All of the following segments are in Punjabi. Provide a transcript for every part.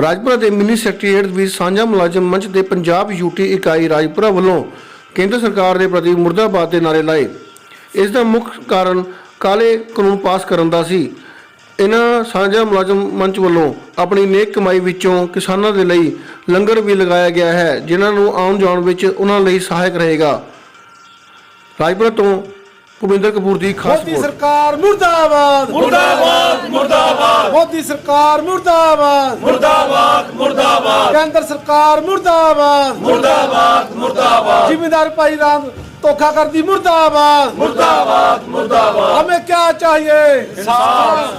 ਰਾਜਪੁਰਾ ਦੇ ਮਿਨੀ ਸੈਕਟਰੀਏਟ ਵਿੱਚ ਸਾਂਝਾ ਮੁਲਾਜ਼ਮ ਮੰਚ ਦੇ ਪੰਜਾਬ ਯੂਟੀ ਇਕਾਈ ਰਾਜਪੁਰਾ ਵੱਲੋਂ ਕੇਂਦਰ ਸਰਕਾਰ ਦੇ ਪ੍ਰਤੀ ਮੁਰਦਾਬਾਦ ਦੇ ਨਾਰੇ ਲਾਏ। ਇਸ ਦਾ ਮੁੱਖ ਕਾਰਨ ਕਾਲੇ ਕਾਨੂੰਨ ਪਾਸ ਕਰਨ ਦਾ ਸੀ। ਇਹਨਾਂ ਸਾਂਝਾ ਮੁਲਾਜ਼ਮ ਮੰਚ ਵੱਲੋਂ ਆਪਣੀ ਨੇਕ ਕਮਾਈ ਵਿੱਚੋਂ ਕਿਸਾਨਾਂ ਦੇ ਲਈ ਲੰਗਰ ਵੀ ਲਗਾਇਆ ਗਿਆ ਹੈ, ਜਿਨ੍ਹਾਂ ਨੂੰ ਆਉਣ ਜਾਣ ਵਿੱਚ ਉਹਨਾਂ ਲਈ ਸਹਾਇਕ ਰਹੇਗਾ। ਰਾਜਪੁਰਾ ਤੋਂ ਭੁਪਿੰਦਰ ਕਪੂਰ ਦੀ ਖਾਸ ਮੋਦੀ ਰਿਪੋਰਟ ਸਰਕਾਰ ਮੁਰਦਾਬਾਦ ਮੁਰਦਾਬਾਦ ਮੁਰਦਾਬਾਦ ਮੋਦੀ ਸਰਕਾਰ ਮੁਰਦਾਬਾਦ ਮੁਰਦਾਬਾਦ ਮੁਰਦਾਬਾਦ ਕੇਂਦਰ ਸਰਕਾਰ ਮੁਰਦਾਬਾਦ ਮੁਰਦਾਬਾਦ ਮੁਰਦਾਬਾਦ ਜ਼ਿਮੀਦਾਰ ਭਾਈ ਰਾਮ ਧੋਖਾ ਕਰਦੀ मुर्दाबाद मुर्दाबाद मुर्दाबाद हमें क्या चाहिए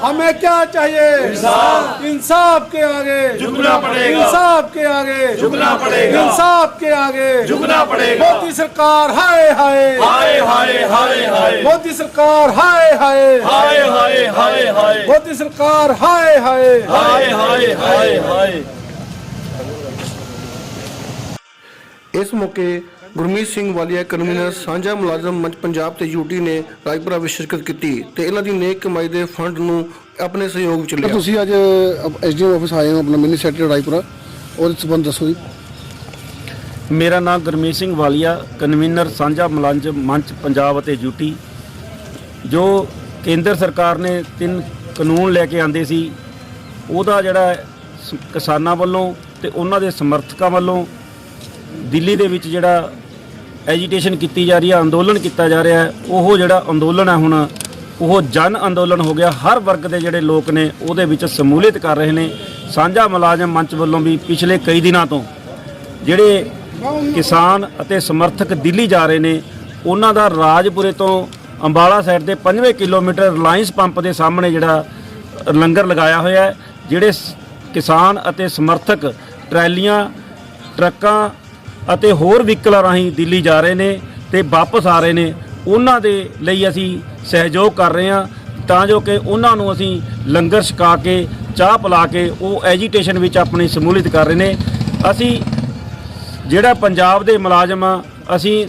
हमें क्या चाहिए इंसाफ के आगे झुकना पड़ेगा इंसाफ के आगे झुकना पड़ेगा इंसाफ के आगे झुकना पड़ेगा मोदी सरकार हाय हाय ਮੋਦੀ ਸਰਕਾਰ ਹਾਏ ਹਾਏ। ਹਾਏ ਹਾਏ ਹਾਏ ਹਾਏ। ਮੋਦੀ ਸਰਕਾਰ ਹਾਏ ਹਾਏ। ਹਾਏ ਹਾਏ ਹਾਏ ਹਾਏ। ਇਸ ਮੌਕੇ ਗੁਰਮੀਤ ਸਿੰਘ ਵਾਲੀਆ ਕਨਵੀਨਰ ਸਾਂਝਾ ਮੁਲਾਜ਼ਮ ਮੰਚ ਪੰਜਾਬ ਤੇ ਯੂਟੀ ਨੇ ਰਾਜਪੁਰਾ ਵਿੱਚ ਸ਼ਿਰਕਤ ਕੀਤੀ ਤੇ ਇਹਨਾਂ ਦੀ ਨੇਕ ਕਮਾਈ ਦੇ ਫੰਡ ਨੂੰ ਆਪਣੇ ਸਹਿਯੋਗ ਚ ਲਿਆ। ਤੁਸੀਂ ਅੱਜ ਐਸਡੀਓ ਆਫਿਸ ਆਏ ਹੋ ਆਪਣਾ ਮਿਨੀ ਸੈਕਟਰੀ ਰਾਜਪੁਰਾ ਉਹਦੇ ਸਬੰਧ ਦੱਸੋ ਜੀ। ਮੇਰਾ ਨਾਮ ਗੁਰਮੀਤ ਸਿੰਘ ਵਾਲੀਆ, ਕਨਵੀਨਰ ਸਾਂਝਾ ਮੁਲਾਜ਼ਮ ਮੰਚ ਪੰਜਾਬ ਅਤੇ ਯੂਟੀ ਜੋ ਕੇਂਦਰ ਸਰਕਾਰ ਨੇ ਤਿੰਨ ਕਾਨੂੰਨ ਲੈ ਕੇ ਆਂਦੇ ਸੀ, ਉਹਦਾ ਜਿਹੜਾ ਕਿਸਾਨਾਂ ਵੱਲੋਂ ਤੇ ਉਹਨਾਂ ਦੇ ਸਮਰਥਕਾਂ ਵੱਲੋਂ ਦਿੱਲੀ ਦੇ ਵਿੱਚ ਜਿਹੜਾ ਐਜੀਟੇਸ਼ਨ ਕੀਤੀ ਜਾ ਰਹੀ ਹੈ, ਅੰਦੋਲਨ ਕੀਤਾ ਜਾ ਰਿਹਾ ਹੈ, ਉਹ ਜਿਹੜਾ ਅੰਦੋਲਨ ਹੈ ਹੁਣ, ਉਹ ਜਨ ਅੰਦੋਲਨ ਹੋ ਗਿਆ। ਹਰ ਵਰਗ ਦੇ ਜਿਹੜੇ ਲੋਕ ਨੇ, ਉਹਦੇ ਵਿੱਚ ਸਮੂਲੀਅਤ ਕਰ ਰਹੇ ਨੇ। ਸਾਂਝਾ ਮੁਲਾਜ਼ਮ ਮੰਚ ਵੱਲੋਂ ਵੀ ਪਿਛਲੇ ਕਈ ਦਿਨਾਂ ਤੋਂ ਜਿਹੜੇ ਕਿਸਾਨ ਅਤੇ ਸਮਰਥਕ ਦਿੱਲੀ ਜਾ ਰਹੇ ਨੇ। ਉਹਨਾਂ ਦਾ ਰਾਜਪੁਰੇ ਤੋਂ ਅੰਬਾਲਾ ਸਾਈਡ ਦੇ 5ਵੇਂ ਕਿਲੋਮੀਟਰ ਰਿਲਾਇੰਸ ਪੰਪ ਦੇ ਸਾਹਮਣੇ ਜਿਹੜਾ ਲੰਗਰ ਲਗਾਇਆ ਹੋਇਆ ਹੈ, ਜਿਹੜੇ ਕਿਸਾਨ ਅਤੇ ਸਮਰਥਕ ਟਰੈਲੀਆਂ, ਟਰੱਕਾਂ ਅਤੇ ਹੋਰ ਵਹੀਕਲਾਂ ਰਾਹੀਂ ਦਿੱਲੀ ਜਾ ਰਹੇ ਨੇ ਤੇ ਵਾਪਸ ਆ ਰਹੇ ਨੇ। ਉਹਨਾਂ ਦੇ ਲਈ ਅਸੀਂ ਸਹਿਯੋਗ ਕਰ ਰਹੇ ਹਾਂ, ਤਾਂ ਜੋ ਕਿ ਉਹਨਾਂ ਨੂੰ ਅਸੀਂ ਲੰਗਰ ਛਕਾ ਕੇ, ਚਾਹ ਪਿਲਾ ਕੇ ਉਹ ਐਜੀਟੇਸ਼ਨ ਵਿੱਚ ਆਪਣੀ ਸਮੂਲੀਅਤ ਕਰ ਰਹੇ ਨੇ। ਅਸੀਂ ਜਿਹੜਾ ਪੰਜਾਬ ਦੇ ਮੁਲਾਜ਼ਮ ਆ, ਅਸੀਂ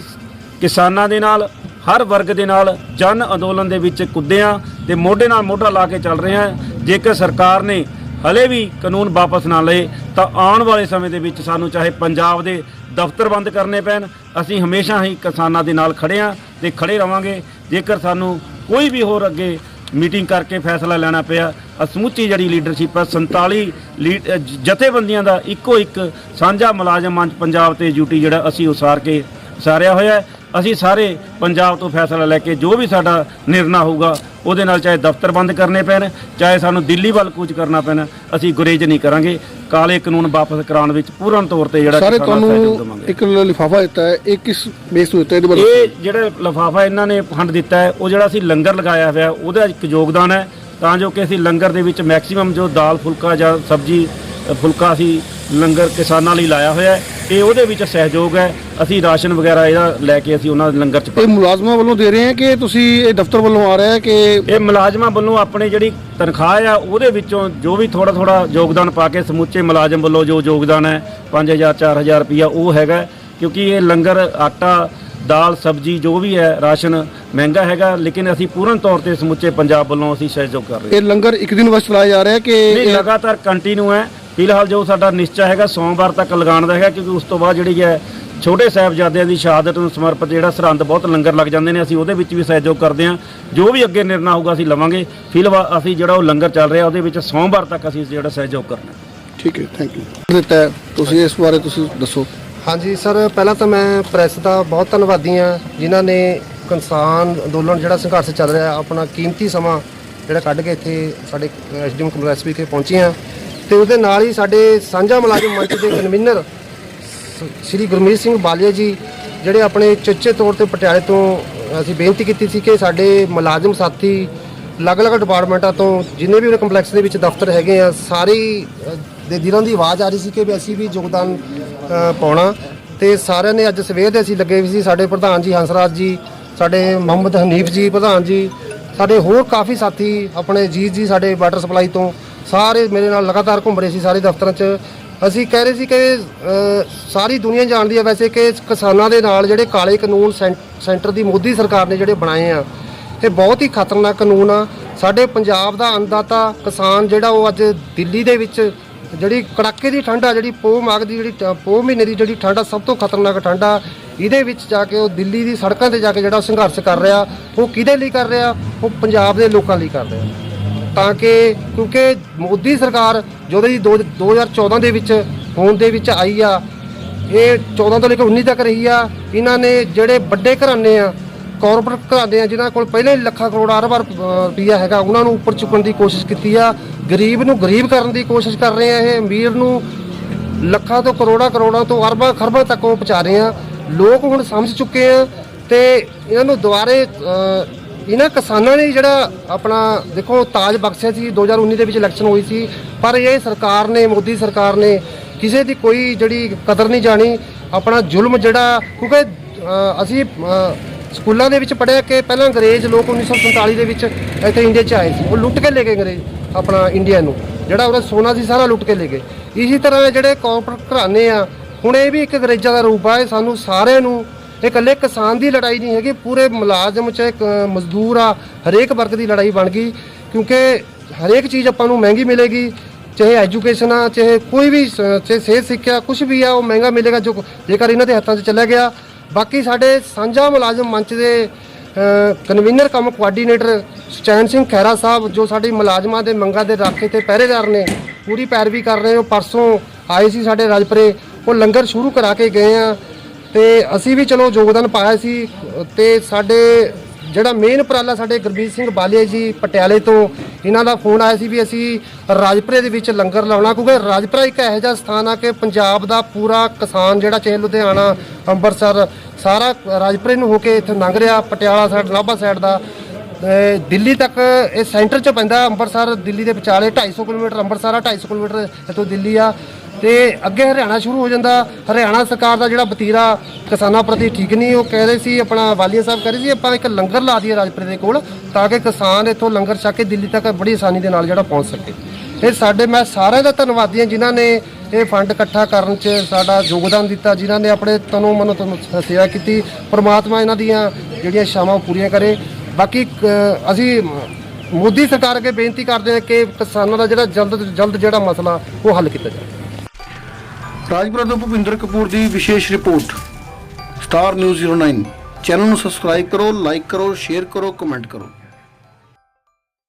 ਕਿਸਾਨਾਂ ਦੇ ਨਾਲ, ਹਰ ਵਰਗ ਦੇ ਨਾਲ ਜਨ ਅੰਦੋਲਨ ਦੇ ਵਿੱਚ ਕੁੱਦੇ ਹਾਂ ਤੇ ਮੋਢੇ ਨਾਲ ਮੋਢਾ ਲਾ ਕੇ ਚੱਲ ਰਹੇ ਹਾਂ ਜੇਕਰ ਸਰਕਾਰ ਨੇ ਹਲੇ ਵੀ ਕਾਨੂੰਨ ਵਾਪਸ ਨਾ ਲਏ, ਤਾਂ ਆਉਣ ਵਾਲੇ ਸਮੇਂ ਦੇ ਵਿੱਚ ਸਾਨੂੰ ਚਾਹੇ ਪੰਜਾਬ ਦੇ ਦਫ਼ਤਰ ਬੰਦ ਕਰਨੇ ਪੈਣ, ਅਸੀਂ ਹਮੇਸ਼ਾ ਹੀ ਕਿਸਾਨਾਂ ਦੇ ਨਾਲ ਖੜੇ ਹਾਂ ਤੇ ਖੜੇ ਰਵਾਂਗੇ। ਜੇਕਰ ਸਾਨੂੰ ਕੋਈ ਵੀ ਹੋਰ ਅੱਗੇ ਮੀਟਿੰਗ ਕਰਕੇ ਫੈਸਲਾ ਲੈਣਾ ਪਿਆ। ਸਮੁੱਚੀ ਜਿਹੜੀ ਲੀਡਰਸ਼ਿਪ ਹੈ 47 ਲੀਡ- ਜਥੇਬੰਦੀਆਂ ਦਾ ਇੱਕੋ ਇੱਕ ਸਾਂਝਾ ਮੁਲਾਜ਼ਮ ਮੰਚ ਪੰਜਾਬ ਤੇ ਡਿਊਟੀ ਜਿਹੜਾ ਅਸੀਂ ਉਸਾਰ ਕੇ ਉਸਾਰਿਆ ਹੋਇਆ ਅਸੀਂ ਸਾਰੇ ਪੰਜਾਬ ਤੋਂ ਫੈਸਲਾ ਲੈ ਕੇ ਜੋ ਵੀ ਸਾਡਾ ਨਿਰਣਾ ਹੋਊਗਾ ਉਹਦੇ ਨਾਲ ਚਾਹੇ ਦਫ਼ਤਰ ਬੰਦ ਕਰਨੇ ਪੈਣ ਚਾਹੇ ਸਾਨੂੰ ਦਿੱਲੀ ਵੱਲ ਕੂਚ ਕਰਨਾ ਪੈਣ ਅਸੀਂ ਗੁਰੇਜ ਨਹੀਂ ਕਰਾਂਗੇ। ਕਾਲੇ ਕਾਨੂੰਨ ਵਾਪਸ ਕਰਾਉਣ ਵਿੱਚ ਪੂਰਨ ਤੌਰ ਤੇ ਜਿਹੜਾ ਸਾਰੇ ਤੁਹਾਨੂੰ ਇੱਕ ਲਿਫਾਫਾ ਦਿੱਤਾ ਹੈ ਇਹ ਕਿਸ ਬੇਸ ਤੋਂ ਦਿੱਤਾ? ਇਹਦੇ ਬਾਰੇ ਇਹ ਜਿਹੜਾ ਲਫਾਫਾ ਇਹਨਾਂ ਨੇ ਫੰਡ ਦਿੱਤਾ ਹੈ ਉਹ ਜਿਹੜਾ ਅਸੀਂ ਲੰਗਰ ਲਗਾਇਆ ਹੋਇਆ ਉਹਦਾ ਇੱਕ ਯੋਗਦਾਨ ਹੈ। ਤਾਂ ਜੋ ਕਿ ਅਸੀਂ ਲੰਗਰ ਦੇ ਵਿੱਚ ਮੈਕਸਿਮਮ ਜੋ ਦਾਲ ਫੁਲਕਾ ਜਾਂ ਸਬਜੀ ਫੁਲਕਾ ਅਸੀਂ ਲੰਗਰ ਕਿਸਾਨਾਂ ਲਈ ਲਾਇਆ ਹੋਇਆ ਹੈ। ਇਹ ਉਹਦੇ ਵਿੱਚ ਸਹਿਯੋਗ ਹੈ। ਅਸੀਂ ਰਾਸ਼ਨ ਵਗੈਰਾ ਇਹਦਾ ਲੈ ਕੇ ਅਸੀਂ ਉਹਨਾਂ ਦੇ ਲੰਗਰ ਚ ਇਹ ਮੁਲਾਜ਼ਮਾਂ ਵੱਲੋਂ ਦੇ ਰਹੇ ਹੈ ਕਿ ਤੁਸੀਂ ਇਹ ਦਫ਼ਤਰ ਵੱਲੋਂ ਆ ਰਿਹਾ ਹੈ ਕਿ ਇਹ ਮੁਲਾਜ਼ਮਾਂ ਵੱਲੋਂ ਆਪਣੀ ਜਿਹੜੀ ਤਨਖਾਹ ਆ ਉਹਦੇ ਵਿੱਚੋਂ ਜੋ ਵੀ ਥੋੜਾ ਥੋੜਾ ਯੋਗਦਾਨ ਪਾ ਕੇ ਸਮੁੱਚੇ ਮੁਲਾਜ਼ਮ ਵੱਲੋਂ ਜੋ ਯੋਗਦਾਨ ਹੈ 5000 4000 ਰੁਪਇਆ ਉਹ ਹੈਗਾ ਕਿਉਂਕਿ ਇਹ ਲੰਗਰ ਆਟਾ ਦਾਲ ਸਬਜੀ ਜੋ ਵੀ ਹੈ ਰਾਸ਼ਨ ਮਹਿੰਗਾ ਹੈਗਾ ਲੇਕਿਨ ਅਸੀਂ ਪੂਰਨ ਤੌਰ ਤੇ ਸਮੁੱਚੇ ਪੰਜਾਬ ਵੱਲੋਂ ਅਸੀਂ ਸਹਿਯੋਗ ਕਰ ਰਹੇ ਹਾਂ। ਇਹ ਲੰਗਰ ਇੱਕ ਦਿਨ ਵਾਸਤੇ ਚਲਾਇਆ ਜਾ ਰਿਹਾ ਹੈ ਕਿ ਇਹ- ਲਗਾਤਾਰ ਕੰਟੀਨਿਊ ਹੈ। ਫਿਲਹਾਲ ਜੋ ਸਾਡਾ ਨਿਸ਼ਚਾ ਹੈਗਾ ਸੋਮਵਾਰ ਤੱਕ ਲਗਾਉਣ ਦਾ ਹੈਗਾ ਕਿਉਂਕਿ ਉਸ ਤੋਂ ਬਾਅਦ ਜਿਹੜੀ ਹੈ ਛੋਟੇ ਸਾਹਿਬਜ਼ਾਦਿਆਂ ਦੀ ਸ਼ਹਾਦਤ ਨੂੰ ਸਮਰਪਿਤ ਜਿਹੜਾ ਸਰਹੰਦ ਬਹੁਤ ਲੰਗਰ ਲੱਗ ਜਾਂਦੇ ਨੇ ਅਸੀਂ ਉਹਦੇ ਵਿੱਚ ਵੀ ਸਹਿਯੋਗ ਕਰਦੇ ਹਾਂ। ਜੋ ਵੀ ਅੱਗੇ ਨਿਰਣਾ ਹੋਊਗਾ ਅਸੀਂ ਲਵਾਂਗੇ। ਫਿਲਹਾਲ ਅਸੀਂ ਜਿਹੜਾ ਉਹ ਲੰਗਰ ਚੱਲ ਰਿਹਾ ਉਹਦੇ ਵਿੱਚ ਸੋਮਵਾਰ ਤੱਕ ਅਸੀਂ ਜਿਹੜਾ ਸਹਿਯੋਗ ਕਰਨਾ। ਠੀਕ ਹੈ ਥੈਂਕ ਯੂ ਦਿੱਤਾ ਤੁਸੀਂ ਇਸ ਬਾਰੇ ਤੁਸੀਂ ਦੱਸੋ। ਹਾਂਜੀ ਸਰ ਪਹਿਲਾਂ ਤਾਂ ਮੈਂ ਪ੍ਰੈਸ ਦਾ ਬਹੁਤ ਧੰਨਵਾਦੀ ਹਾਂ ਜਿਨ੍ਹਾਂ ਨੇ ਕਿਸਾਨ ਅੰਦੋਲਨ ਜਿਹੜਾ ਸੰਘਰਸ਼ ਚੱਲ ਰਿਹਾ ਆਪਣਾ ਕੀਮਤੀ ਸਮਾਂ ਜਿਹੜਾ ਕੱਢ ਕੇ ਇੱਥੇ ਸਾਡੇ ਐਸਡੀਐਮ ਕੰਗਰੈਸ ਵਿਖੇ ਪਹੁੰਚੇ ਹਾਂ। ਤੇ ਉਹਦੇ ਨਾਲ ਹੀ ਸਾਡੇ ਸਾਂਝਾ ਮੁਲਾਜ਼ਮ ਮੰਚ ਦੇ ਕਨਵੀਨਰ ਸ- ਸ਼੍ਰੀ ਗੁਰਮੀਤ ਸਿੰਘ ਬਾਲੀਆ ਜੀ, ਜਿਹੜੇ ਆਪਣੇ ਚੁੱਚੇ ਤੌਰ ਤੇ ਪਟਿਆਲੇ ਤੋਂ ਅਸੀਂ ਬੇਨਤੀ ਕੀਤੀ ਸੀ ਕਿ ਸਾਡੇ ਮੁਲਾਜ਼ਮ ਸਾਥੀ ਅਲੱਗ-ਅਲੱਗ ਡਿਪਾਰਟਮੈਂਟਾਂ ਤੋਂ ਜਿੰਨੇ ਵੀ ਉਹਦੇ ਕੰਪਲੈਕਸ ਦੇ ਵਿੱਚ ਦਫ਼ਤਰ ਹੈਗੇ ਆ, ਸਾਰੇ ਦੇ ਦਿਲਾਂ ਦੀ ਆਵਾਜ਼ ਆ ਰਹੀ ਸੀ ਕਿ ਵੀ ਅਸੀਂ ਵੀ ਯੋਗਦਾਨ ਪਾਉਣਾ। ਤੇ ਸਾਰਿਆਂ ਨੇ ਅੱਜ ਸਵੇਰ ਦੇ ਅਸੀਂ ਲੱਗੇ ਵੀ ਸੀ, ਸਾਡੇ ਪ੍ਰਧਾਨ ਜੀ ਹੰਸਰਾਜ ਜੀ, ਸਾਡੇ ਮੁਹੰਮਦ ਹਨੀਫ ਜੀ, ਪ੍ਰਧਾਨ ਜੀ, ਸਾਡੇ ਹੋਰ ਕਾਫੀ ਸਾਥੀ, ਆਪਣੇ ਜੀਤ ਜੀ, ਸਾਡੇ ਵਾਟਰ ਸਪਲਾਈ ਤੋਂ ਸਾਰੇ ਮੇਰੇ ਨਾਲ ਲਗਾਤਾਰ ਘੁੰਮ ਰਹੇ ਸੀ ਸਾਰੇ ਦਫ਼ਤਰਾਂ 'ਚ। ਅਸੀਂ ਕਹਿ ਰਹੇ ਸੀ ਕਿ ਸਾਰੀ ਦੁਨੀਆ ਜਾਣਦੀ ਹੈ ਵੈਸੇ ਕਿ ਕਿਸਾਨਾਂ ਦੇ ਨਾਲ ਜਿਹੜੇ ਕਾਲੇ ਕਾਨੂੰਨ ਸੈਂ- ਸੈਂਟਰ ਦੀ ਮੋਦੀ ਸਰਕਾਰ ਨੇ ਜਿਹੜੇ ਬਣਾਏ ਆ, ਇਹ ਬਹੁਤ ਹੀ ਖਤਰਨਾਕ ਕਾਨੂੰਨ ਆ। ਸਾਡੇ ਪੰਜਾਬ ਦਾ ਅੰਦਾਤਾ ਕਿਸਾਨ ਜਿਹੜਾ ਉਹ ਅੱਜ ਦਿੱਲੀ ਦੇ ਵਿੱਚ ਜਿਹੜੀ ਕੜਾਕੇ ਦੀ ਠੰਡ ਆ, ਜਿਹੜੀ ਪੋਹ ਮਾਘ ਦੀ ਜਿਹੜੀ ਪੋਹ ਮਹੀਨੇ ਦੀ ਜਿਹੜੀ ਠੰਡ ਆ, ਸਭ ਤੋਂ ਖਤਰਨਾਕ ਠੰਡ ਆ। ਇਹਦੇ ਵਿੱਚ ਜਾ ਕੇ ਉਹ ਦਿੱਲੀ ਦੀ ਸੜਕਾਂ ਤੇ ਜਾ ਕੇ ਜਿਹੜਾ ਸੰਘਰਸ਼ ਕਰ ਰਿਹਾ, ਉਹ ਕਿਹਦੇ ਲਈ ਕਰ ਰਿਹਾ? ਉਹ ਪੰਜਾਬ ਦੇ ਲੋਕਾਂ ਲਈ ਕਰ ਰਿਹਾ। ਤਾਂ ਕਿ ਕਿਉਂਕਿ ਮੋਦੀ ਸਰਕਾਰ ਜਦੋਂ ਦੀ ਦੋ- 2014 ਦੇ ਵਿੱਚ ਹੋਂਦ ਦੇ ਵਿੱਚ ਆਈ ਆ, ਇਹ 14 ਤੋਂ ਲੈ ਕੇ 19 ਤੱਕ ਰਹੀ ਆ, ਇਹਨਾਂ ਨੇ ਜਿਹੜੇ ਵੱਡੇ ਘਰਾਣੇ ਆ ਕਾਰਪੋਰੇਟ ਘਰਾਣੇ ਆ, ਜਿਨ੍ਹਾਂ ਕੋਲ ਪਹਿਲੇ ਲੱਖਾਂ ਕਰੋੜਾਂ ਅਰਬਾਂ ਰੁਪ- ਰੁਪਈਆ ਹੈਗਾ, ਉਹਨਾਂ ਨੂੰ ਉੱਪਰ ਚੁੱਕਣ ਦੀ ਕੋਸ਼ਿਸ਼ ਕੀਤੀ ਆ। ਗਰੀਬ ਨੂੰ ਗਰੀਬ ਕਰਨ ਦੀ ਕੋਸ਼ਿਸ਼ ਕਰ ਰਹੇ ਆ ਇਹ, ਅਮੀਰ ਨੂੰ ਲੱਖਾਂ ਤੋਂ ਕਰੋੜਾਂ ਕਰੋੜਾਂ ਤੋਂ ਅਰਬਾਂ ਖਰਬਾਂ ਤੱਕ ਉਹ ਪਹੁੰਚਾ ਰਹੇ ਆ। ਲੋਕ ਹੁਣ ਸਮਝ ਚੁੱਕੇ ਆ ਤੇ ਇਹਨਾਂ ਨੂੰ ਦੁਬਾਰੇ ਇਹਨਾਂ ਕਿਸਾਨਾਂ ਨੇ ਜਿਹੜਾ ਆਪਣਾ, ਦੇਖੋ, ਤਾਜ ਬਖਸ਼ਿਆ ਸੀ 2019 ਦੇ ਵਿੱਚ ਇਲੈਕਸ਼ਨ ਹੋਈ ਸੀ, ਪਰ ਇਹ ਸਰਕਾਰ ਨੇ, ਮੋਦੀ ਸਰਕਾਰ ਨੇ ਕਿਸੇ ਦੀ ਕੋਈ ਜਿਹੜੀ ਕਦਰ ਨਹੀਂ ਜਾਣੀ, ਆਪਣਾ ਜ਼ੁਲਮ ਜਿਹੜਾ, ਕਿਉਂਕਿ ਅਸੀਂ ਸਕੂਲਾਂ ਦੇ ਵਿੱਚ ਪੜ੍ਹਿਆ ਕਿ ਪਹਿਲਾਂ ਅੰਗਰੇਜ਼ ਲੋਕ 1947 ਦੇ ਵਿੱਚ ਇੱਥੇ ਇੰਡੀਆ 'ਚ ਆਏ ਸੀ, ਉਹ ਲੁੱਟ ਕੇ ਲੈ ਗਏ ਅੰਗਰੇਜ਼, ਆਪਣਾ ਇੰਡੀਆ ਨੂੰ, ਜਿਹੜਾ ਉਹਦਾ ਸੋਨਾ ਸੀ, ਸਾਰਾ ਲੁੱਟ ਕੇ ਲੈ ਗਏ। ਇਸੇ ਤਰ੍ਹਾਂ ਜਿਹੜੇ ਕਾਰਪੋਰੇਟ ਘਰਾਣੇ ਆ, ਹੁਣ ਇਹ ਵੀ ਇੱਕ ਅੰਗਰੇਜ਼ਾਂ ਦਾ ਰੂਪ ਆ, ਇਹ ਸਾਨੂੰ ਸਾਰਿਆਂ ਨੂੰ ਇਹ ਇਕੱਲੇ ਕਿਸਾਨ ਦੀ ਲੜਾਈ ਨਹੀਂ ਹੈਗੀ, ਪੂਰੇ ਮੁਲਾਜ਼ਮ ਚਾਹੇ ਕ- ਮਜ਼ਦੂਰ ਆ, ਹਰੇਕ ਵਰਗ ਦੀ ਲੜਾਈ ਬਣ ਗਈ, ਕਿਉਂਕਿ ਹਰੇਕ ਚੀਜ਼ ਆਪਾਂ ਨੂੰ ਮਹਿੰਗੀ ਮਿਲੇਗੀ, ਚਾਹੇ ਐਜੂਕੇਸ਼ਨ ਆ, ਚਾਹੇ ਕੋਈ ਵੀ ਸ- ਚਾਹੇ ਸਿਹਤ ਸਿੱਖਿਆ ਕੁਝ ਵੀ ਆ, ਉਹ ਮਹਿੰਗਾ ਮਿਲੇਗਾ, ਜੋ ਜੇਕਰ ਇਹਨਾਂ ਦੇ ਹੱਥਾਂ 'ਚ ਚੱਲਿਆ ਗਿਆ। ਬਾਕੀ ਸਾਡੇ ਸਾਂਝਾ ਮੁਲਾਜ਼ਮ ਮੰਚ ਦੇ convener cum coordinator Suchain Singh Khaira ਸਾਹਿਬ, ਜੋ ਸਾਡੀ ਮੁਲਾਜ਼ਮਾਂ ਦੇ ਮੰਗਾਂ ਦੇ ਰਾਖੇ ਤੇ ਪਹਿਰੇਦਾਰ ਨੇ, ਪੂਰੀ ਪੈਰਵੀ ਕਰ ਰਹੇ ਹੋ, ਪਰਸੋਂ ਆਏ ਸੀ ਸਾਡੇ ਰਾਜਪੁਰੇ, ਉਹ ਲੰਗਰ ਸ਼ੁਰੂ ਕਰਾ ਕੇ ਗਏ ਆ। ਤੇ ਅਸੀਂ ਵੀ ਚਲੋ ਯੋਗਦਾਨ ਪਾਇਆ ਸੀ, ਤੇ ਸਾਡੇ ਜਿਹੜਾ ਮੇਨ ਉਪਰਾਲਾ ਸਾਡੇ ਗੁਰਬੀਰ ਸਿੰਘ ਬਾਲੀਆ ਜੀ ਪਟਿਆਲੇ ਤੋਂ, ਇਹਨਾਂ ਦਾ ਫੋਨ ਆਇਆ ਸੀ ਵੀ ਅਸੀਂ ਰਾਜਪੁਰੇ ਦੇ ਵਿੱਚ ਲੰਗਰ ਲਾਉਣਾ, ਕਿਉਂਕਿ ਰਾਜਪੁਰਾ ਇੱਕ ਇਹੋ ਜਿਹਾ ਸਥਾਨ ਆ ਕਿ ਪੰਜਾਬ ਦਾ ਪੂਰਾ ਕਿਸਾਨ ਜਿਹੜਾ ਚਾਹੇ ਲੁਧਿਆਣਾ, ਅੰਮ੍ਰਿਤਸਰ, ਸਾਰਾ ਰਾਜਪੁਰੇ ਨੂੰ ਹੋ ਕੇ ਇੱਥੇ ਲੰਘ ਰਿਹਾ, ਪਟਿਆਲਾ ਸਾਈਡ ਨਾਭਾ ਸਾਈਡ ਦਾ। ਦਿੱਲੀ ਤੱਕ ਇਹ ਸੈਂਟਰ 'ਚ ਪੈਂਦਾ, ਅੰਮ੍ਰਿਤਸਰ ਦਿੱਲੀ ਦੇ ਵਿਚਾਲੇ 250 ਕਿਲੋਮੀਟਰ, ਅੰਮ੍ਰਿਤਸਰ ਆ 250 ਕਿਲੋਮੀਟਰ ਇੱਥੋਂ ਦਿੱਲੀ ਆ। ਤੇ ਅੱਗੇ ਹਰਿਆਣਾ ਸ਼ੁਰੂ ਹੋ ਜਾਂਦਾ। ਹਰਿਆਣਾ ਸਰਕਾਰ ਦਾ ਜਿਹੜਾ ਵਤੀਰਾ ਕਿਸਾਨਾਂ ਪ੍ਰਤੀ ਠੀਕ ਨਹੀਂ, ਉਹ ਕਹਿ ਰਹੇ ਸੀ, ਆਪਣਾ ਵਾਲੀਆ ਸਾਹਿਬ ਕਹਿ ਰਹੇ ਸੀ, ਆਪਾਂ ਇੱਕ ਲੰਗਰ ਲਾ ਦਈਏ ਰਾਜਪੁਰੇ ਦੇ ਕੋਲ, ਤਾਂ ਕਿ ਕਿਸਾਨ ਇੱਥੋਂ ਲੰਗਰ ਛਕ ਕੇ ਦਿੱਲੀ ਤੱਕ ਬੜੀ ਆਸਾਨੀ ਦੇ ਨਾਲ ਜਿਹੜਾ ਪਹੁੰਚ ਸਕੇ। ਇਹ ਸਾਡੇ, ਮੈਂ ਸਾਰਿਆਂ ਦਾ ਧੰਨਵਾਦੀ ਹਾਂ ਜਿਨ੍ਹਾਂ ਨੇ ਇਹ ਫੰਡ ਇਕੱਠਾ ਕਰਨ 'ਚ ਸਾਡਾ ਯੋਗਦਾਨ ਦਿੱਤਾ, ਜਿਨ੍ਹਾਂ ਨੇ ਆਪਣੇ ਤਨੋਂ ਮਨੋਂ ਤਨੋਂ ਸੇਵਾ ਕੀਤੀ। ਪ੍ਰਮਾਤਮਾ ਇਹਨਾਂ ਦੀਆਂ ਜਿਹੜੀਆਂ ਸ਼ਾਮਾਂ ਪੂਰੀਆਂ ਕਰੇ। ਬਾਕੀ ਅਸੀਂ ਮੋਦੀ ਸਰਕਾਰ ਅੱਗੇ ਬੇਨਤੀ ਕਰਦੇ ਹਾਂ ਕਿ ਕਿਸਾਨਾਂ ਦਾ ਜਿਹੜਾ ਜਲਦ ਤੋਂ ਜਲਦ ਜਿਹੜਾ ਮਸਲਾ ਉਹ ਹੱਲ ਕੀਤਾ ਜਾਵੇ। ਰਾਜਪੁਰਾ ਤੋਂ ਭੁਪਿੰਦਰ ਕਪੂਰ ਦੀ ਵਿਸ਼ੇਸ਼ ਰਿਪੋਰਟ, ਸਟਾਰ ਨਿਊਜ਼ 09 ਚੈਨਲ ਨੂੰ ਸਬਸਕ੍ਰਾਈਬ ਕਰੋ ਲਾਈਕ ਕਰੋ ਸ਼ੇਅਰ ਕਰੋ ਕਮੈਂਟ ਕਰੋ।